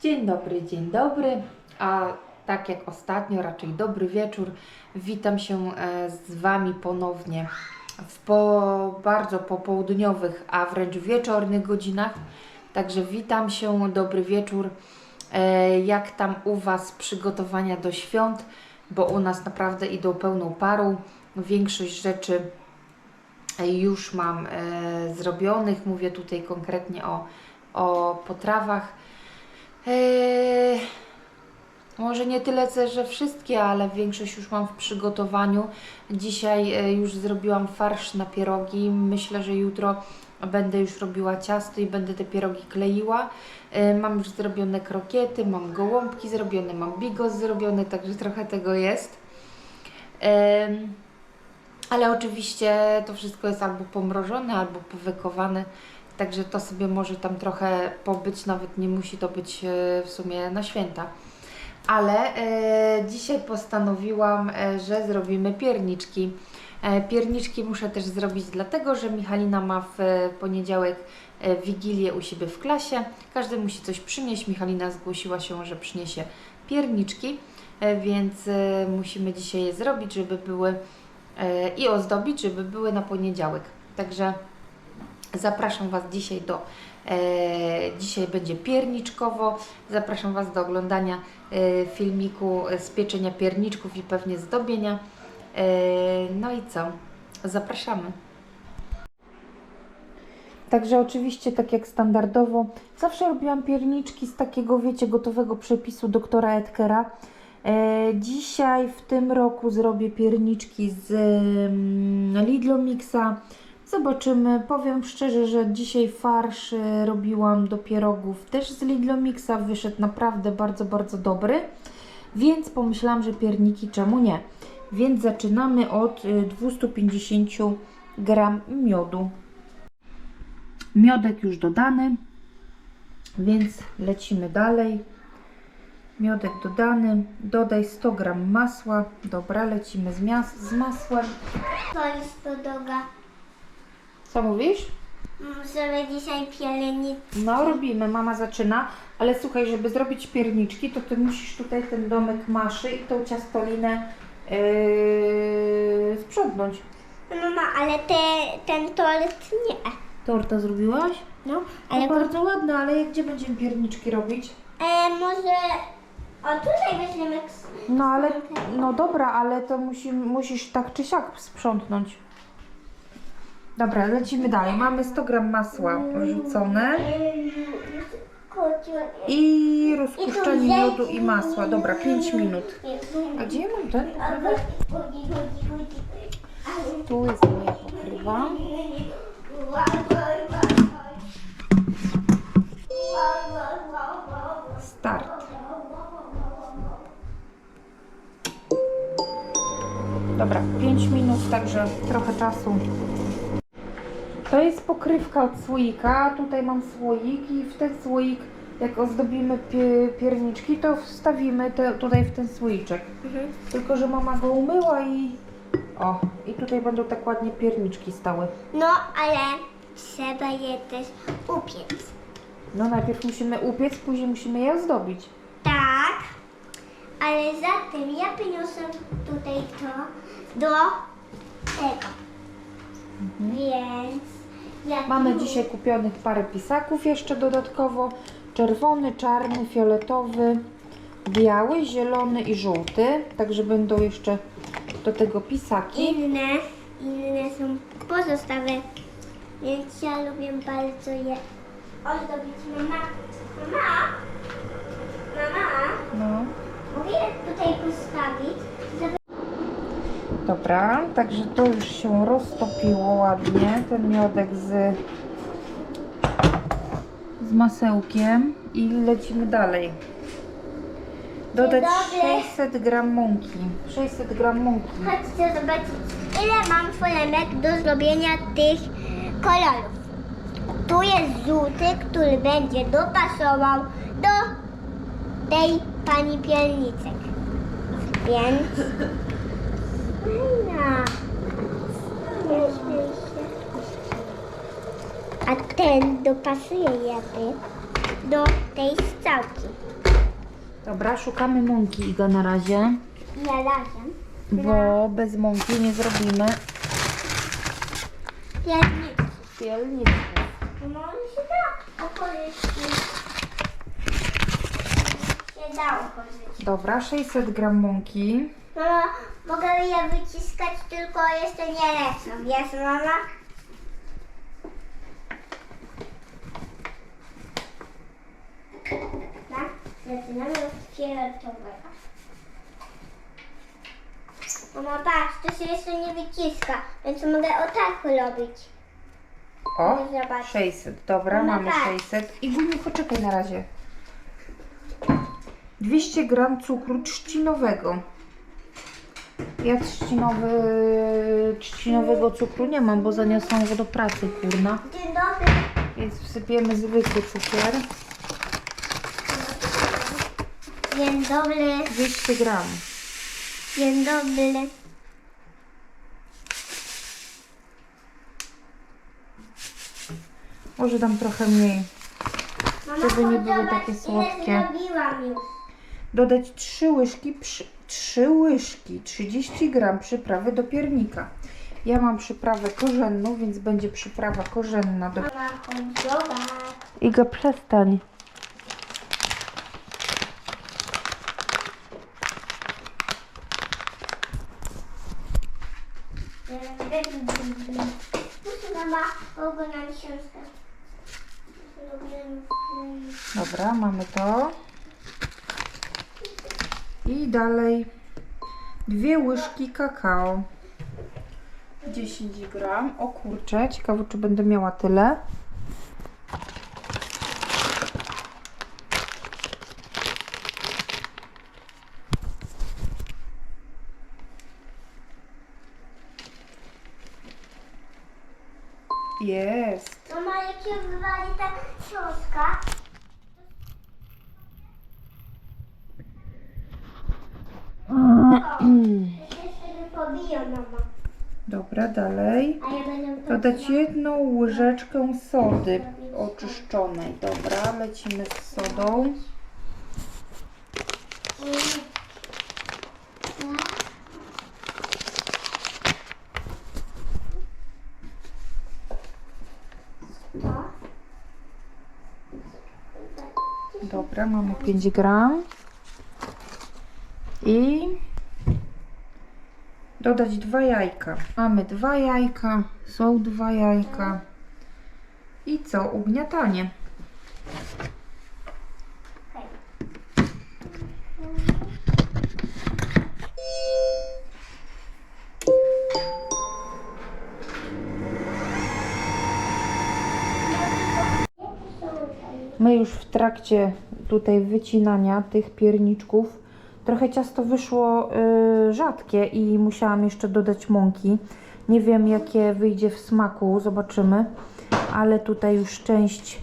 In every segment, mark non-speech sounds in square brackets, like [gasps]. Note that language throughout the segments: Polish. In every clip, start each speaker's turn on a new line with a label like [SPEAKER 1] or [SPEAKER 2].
[SPEAKER 1] Dzień dobry, dzień dobry. A tak jak ostatnio, raczej dobry wieczór. Witam się e, z Wami ponownie w po bardzo popołudniowych, a wręcz wieczornych godzinach. Także witam się, dobry wieczór. E, Jak tam u Was przygotowania do świąt? Bo u nas naprawdę idą pełną parą. Większość rzeczy już mam e, zrobionych. Mówię tutaj konkretnie o, o potrawach. Eee, może nie tyle, że wszystkie, ale większość już mam w przygotowaniu. Dzisiaj e, już zrobiłam farsz na pierogi. Myślę, że jutro będę już robiła ciasto i będę te pierogi kleiła. E, mam już zrobione krokiety, mam gołąbki zrobione, mam bigos zrobiony, także trochę tego jest. Ale oczywiście to wszystko jest albo pomrożone, albo powykowane. Także to sobie może tam trochę pobyć, nawet nie musi to być e, w sumie na święta. Ale e, dzisiaj postanowiłam, e, że zrobimy pierniczki. Pierniczki muszę też zrobić dlatego, że Michalina ma w poniedziałek wigilię u siebie w klasie. Każdy musi coś przynieść. Michalina zgłosiła się, że przyniesie pierniczki, więc musimy dzisiaj je zrobić, żeby były i ozdobić, żeby były na poniedziałek. Także Zapraszam Was dzisiaj do. E, dzisiaj będzie pierniczkowo. Zapraszam Was do oglądania e, filmiku z pieczenia pierniczków i pewnie zdobienia. E, no i co? Zapraszamy. Także oczywiście, tak jak standardowo, zawsze robiłam pierniczki z takiego, wiecie, gotowego przepisu doktora Edkera. E, dzisiaj w tym roku zrobię pierniczki z Lidlo Mixa. Zobaczymy. Powiem szczerze, że dzisiaj farsz e, robiłam do pierogów też z Lidlo Mixa. Wyszedł naprawdę bardzo, bardzo dobry. Więc pomyślałam, że pierniki czemu nie. Więc zaczynamy od e, 250 gram miodu. Miodek już dodany, więc lecimy dalej. Miodek dodany. Dodaj 100 gram masła. Dobra, lecimy z, z masłem.
[SPEAKER 2] To jest.
[SPEAKER 1] Co mówisz?
[SPEAKER 2] Żeby dzisiaj pielenic.
[SPEAKER 1] No, robimy, mama zaczyna, ale słuchaj, żeby zrobić pierniczki, to ty musisz tutaj ten domek maszy i tą ciastolinę yy, sprzątnąć.
[SPEAKER 2] Mama, ale te, ten tort nie.
[SPEAKER 1] Torta zrobiłaś?
[SPEAKER 2] No,
[SPEAKER 1] Ale
[SPEAKER 2] ale
[SPEAKER 1] bardzo ładne, ale gdzie będziemy pierniczki robić?
[SPEAKER 2] e, może. O tutaj weźmiemy.
[SPEAKER 1] No ale, no dobra, ale to musi, musisz tak czy siak sprzątnąć. Dobra, lecimy dalej. Mamy 100 gram masła rzucone i rozpuszczenie miodu i masła. Dobra, 5 minut. A gdzie ja mam ten? Tu jest moja pokrywa. Start. Dobra, 5 minut, także trochę czasu. To jest pokrywka od słoika. Tutaj mam słoik i w ten słoik, jak ozdobimy pie, pierniczki, to wstawimy te, tutaj w ten słoiczek. Tylko, że mama go umyła i... O, i tutaj będą tak ładnie pierniczki stały.
[SPEAKER 2] No, ale trzeba je też upiec.
[SPEAKER 1] No najpierw musimy upiec, później musimy je ozdobić.
[SPEAKER 2] Tak, ale za tym ja przyniosę tutaj to do tego. Więc jak
[SPEAKER 1] Mamy dzisiaj kupionych parę pisaków jeszcze dodatkowo. Czerwony, czarny, fioletowy, biały, zielony i żółty. Także będą jeszcze do tego pisaki.
[SPEAKER 2] Inne, inne są pozostałe, więc ja lubię bardzo je ozdobić. Mama, mama, mama,
[SPEAKER 1] No.
[SPEAKER 2] mogę je tutaj postawić.
[SPEAKER 1] Dobra, także to już się roztopiło ładnie. Ten miodek z, z masełkiem i lecimy dalej. Dodać
[SPEAKER 2] Dzień dobry.
[SPEAKER 1] 600 gram mąki. 600 gram mąki.
[SPEAKER 2] Chodźcie zobaczyć, ile mam folemek do zrobienia tych kolorów. Tu jest żółty, który będzie dopasował do tej pani pierniczek. Więc... Fajna. Nie śmiej się. A ten dopasuje jakby. do tej strzałki.
[SPEAKER 1] Dobra, szukamy mąki Iga na razie,
[SPEAKER 2] Ja razem.
[SPEAKER 1] bo bez mąki nie zrobimy
[SPEAKER 2] Pielnicy.
[SPEAKER 1] pielnicy.
[SPEAKER 2] Może się da opowiedzieć. Nie dało opowiedzieć.
[SPEAKER 1] Dobra, 600 gram mąki.
[SPEAKER 2] Mama, mogę je wyciskać, tylko jeszcze nie lecą. Jest mama? Tak? Zaczynamy od fioletowego. Mama, patrz, to się jeszcze nie wyciska, więc mogę o tak robić.
[SPEAKER 1] O,
[SPEAKER 2] Zobacz.
[SPEAKER 1] 600. Dobra,
[SPEAKER 2] No
[SPEAKER 1] mamy
[SPEAKER 2] tak.
[SPEAKER 1] 600. I Guniu, poczekaj na razie. 200 gram cukru trzcinowego. Ja trzcinowy, trzcinowego cukru nie mam, bo zaniosłam go do pracy, kurna.
[SPEAKER 2] Dzień dobry.
[SPEAKER 1] Więc wsypiemy zwykły cukier.
[SPEAKER 2] Dzień dobry.
[SPEAKER 1] 200 gram.
[SPEAKER 2] Dzień dobry.
[SPEAKER 1] Może dam trochę mniej. Żeby nie były takie słodkie. Dodać 3 łyżki, przy, 3 łyżki, 30 gram przyprawy do piernika. Ja mam przyprawę korzenną, więc będzie przyprawa korzenna do... Iga, przestań. Dobra, mamy to. I dalej dwie łyżki kakao. 10 gram. O kurczę, ciekawe czy będę miała tyle. Jest.
[SPEAKER 2] Mama, jak się wywali ta książka, mama.
[SPEAKER 1] Dobra, dalej. Dodać jedną łyżeczkę sody oczyszczonej. Dobra, lecimy z sodą. Dobra, mamy 5 gram. I dodać dwa jajka. Mamy dwa jajka, są dwa jajka. I co? Ugniatanie. My już w trakcie tutaj wycinania tych pierniczków trochę ciasto wyszło y, rzadkie i musiałam jeszcze dodać mąki. Nie wiem jakie wyjdzie w smaku, zobaczymy. Ale tutaj już część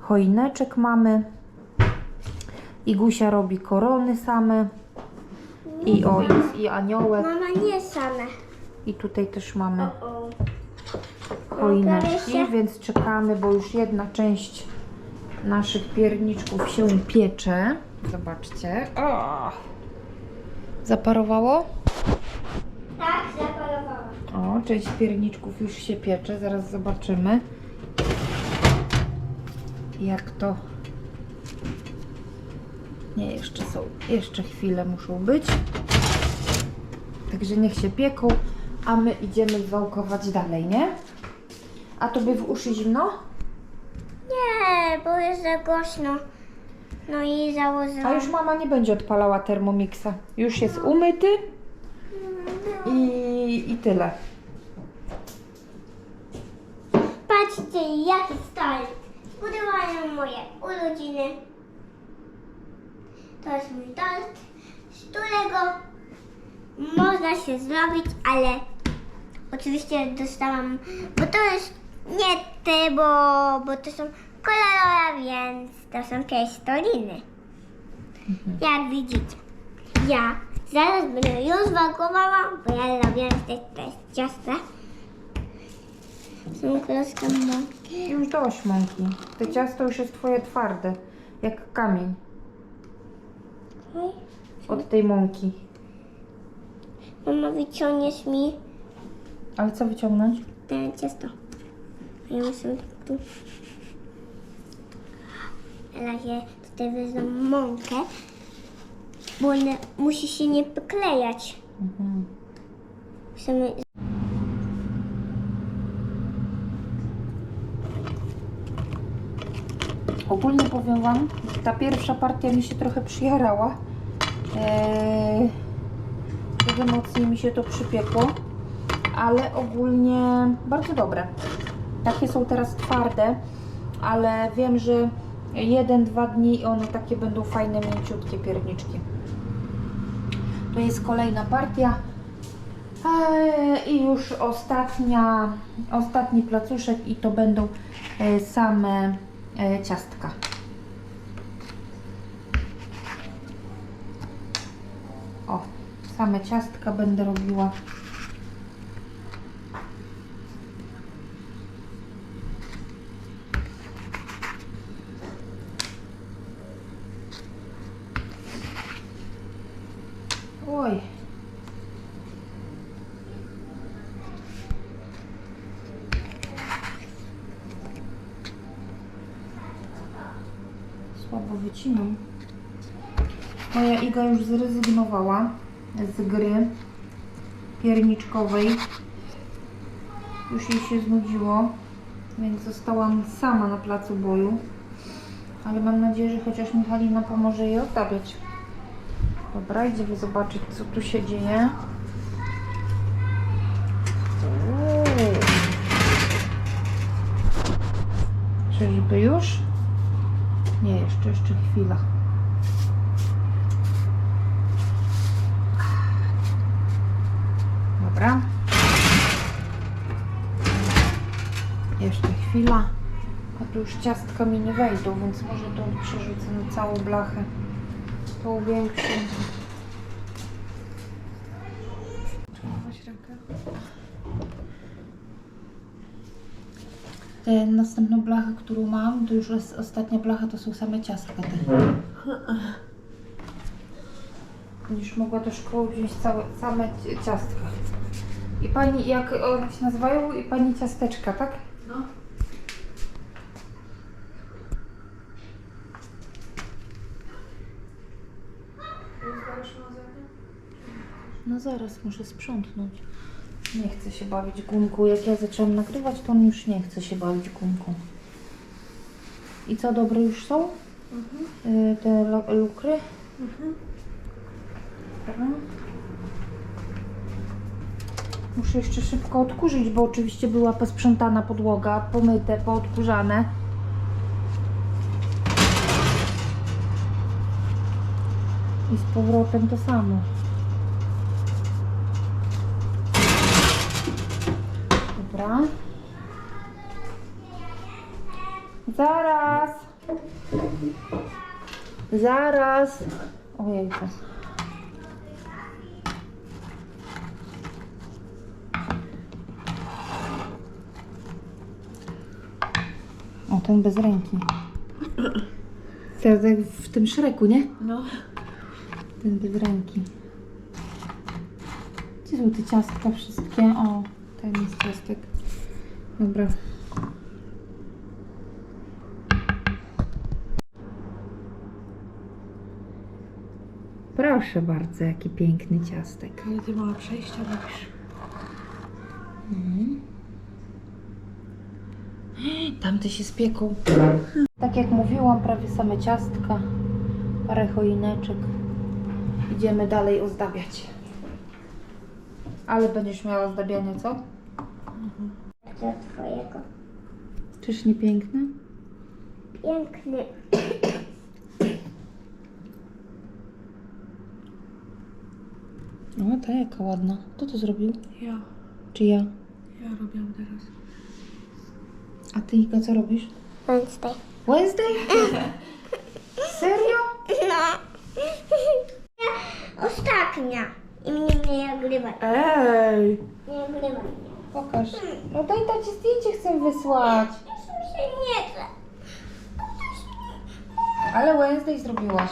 [SPEAKER 1] choineczek mamy. Igusia robi korony same. I o, jest i aniołek.
[SPEAKER 2] Mama, nie same.
[SPEAKER 1] I tutaj też mamy
[SPEAKER 2] O,
[SPEAKER 1] choineczki, więc czekamy, bo już jedna część naszych pierniczków się piecze. Zobaczcie. O! Zaparowało?
[SPEAKER 2] tak, zaparowałam.
[SPEAKER 1] O, część pierniczków już się piecze. Zaraz zobaczymy, jak to. Nie, jeszcze są. Jeszcze chwilę muszą być. Także niech się pieką, a my idziemy wałkować dalej, nie? A tobie w uszy zimno?
[SPEAKER 2] Nie, bo jest za głośno. No i założyłam.
[SPEAKER 1] A już mama nie będzie odpalała termomiksa. Już jest umyty i, i tyle.
[SPEAKER 2] Patrzcie, jaki stolek. Zbudowają moje urodziny. To jest mój tort, z którego można się zrobić, ale oczywiście dostałam, bo to jest nie te, bo, bo to są kolorowe, więc to są piastoliny. Jak widzicie, ja zaraz będę już wakowała, bo ja robię te, te ciasta. Są klocki mąki.
[SPEAKER 1] Już dość mąki. To ciasto już jest twoje twarde. Jak kamień od tej mąki.
[SPEAKER 2] Mama, wyciągniesz mi
[SPEAKER 1] Ale co wyciągnąć?
[SPEAKER 2] te ciasto. Ja muszę tu. Na razie tutaj wezmę mąkę, bo ona musi się nie poklejać.
[SPEAKER 1] Mhm.
[SPEAKER 2] Musimy
[SPEAKER 1] Ogólnie powiem Wam, że ta pierwsza partia mi się trochę przyjarała. Eee, mocniej mi się to przypiekło, ale ogólnie bardzo dobre. Takie są teraz twarde, ale wiem, że jeden, dwa dni i one takie będą fajne, mięciutkie pierniczki. To jest kolejna partia. Eee, I już ostatnia, ostatni placuszek i to będą e, same e, ciastka. O, same ciastka będę robiła. Oj. Słabo wycinam. Moja Iga już zrezygnowała z gry pierniczkowej. Już jej się znudziło, więc zostałam sama na placu boju. Ale mam nadzieję, że chociaż Michalina pomoże jej oddawiać. Dobra, idziemy zobaczyć, co tu się dzieje. Uuu. Czyżby już? Nie, jeszcze, jeszcze chwila. Dobra. Jeszcze chwila. A tu już ciastka mi nie wejdą, więc może to przerzucę na całą blachę. Tą większą. Te następną blachę, którą mam, to już jest ostatnia blacha, to są same ciastka te. Będziesz mogła do szkoły wziąć całe, same ci- ciastka. I pani, jak one się nazywają? I pani ciasteczka, tak?
[SPEAKER 3] No.
[SPEAKER 1] No zaraz muszę sprzątnąć. Nie chcę się bawić gumką. Jak ja zaczęłam nagrywać, to on już nie chce się bawić gumką. I co, dobre już są? Y, te lukry? Dobra. Muszę jeszcze szybko odkurzyć, bo oczywiście była posprzątana podłoga, pomyte, poodkurzane. I z powrotem to samo. Dobra. Zaraz. Zaraz. Ojejku. O, ten bez ręki. Teraz jak w tym szreku, nie?
[SPEAKER 3] No.
[SPEAKER 1] Ten bez ręki. Gdzie są te ciastka wszystkie? O, ten jest ciastek. Dobra. Proszę bardzo, jaki piękny ciastek.
[SPEAKER 3] Ale ty mała przejścia robisz. [gasps]
[SPEAKER 1] Tamte się spieką. Tak jak mówiłam, prawie same ciastka, parę choineczek. Idziemy dalej ozdabiać. Ale będziesz miała ozdabianie, co?
[SPEAKER 2] Do twojego.
[SPEAKER 1] Czyż nie piękne?
[SPEAKER 2] Piękny.
[SPEAKER 1] O, ta jaka ładna. Kto to zrobił?
[SPEAKER 3] Ja.
[SPEAKER 1] Czy ja?
[SPEAKER 3] Ja robię teraz.
[SPEAKER 1] A ty, Iga, co robisz?
[SPEAKER 2] Wednesday.
[SPEAKER 1] Wednesday? Serio?
[SPEAKER 2] No. Ostatnia. I mnie nie nagrywaj.
[SPEAKER 3] Ej!
[SPEAKER 2] Nie nagrywaj mnie.
[SPEAKER 1] Pokaż. No daj tacie zdjęcie, chcę wysłać.
[SPEAKER 2] Już mi się nie chce.
[SPEAKER 1] Ale Wednesday zrobiłaś.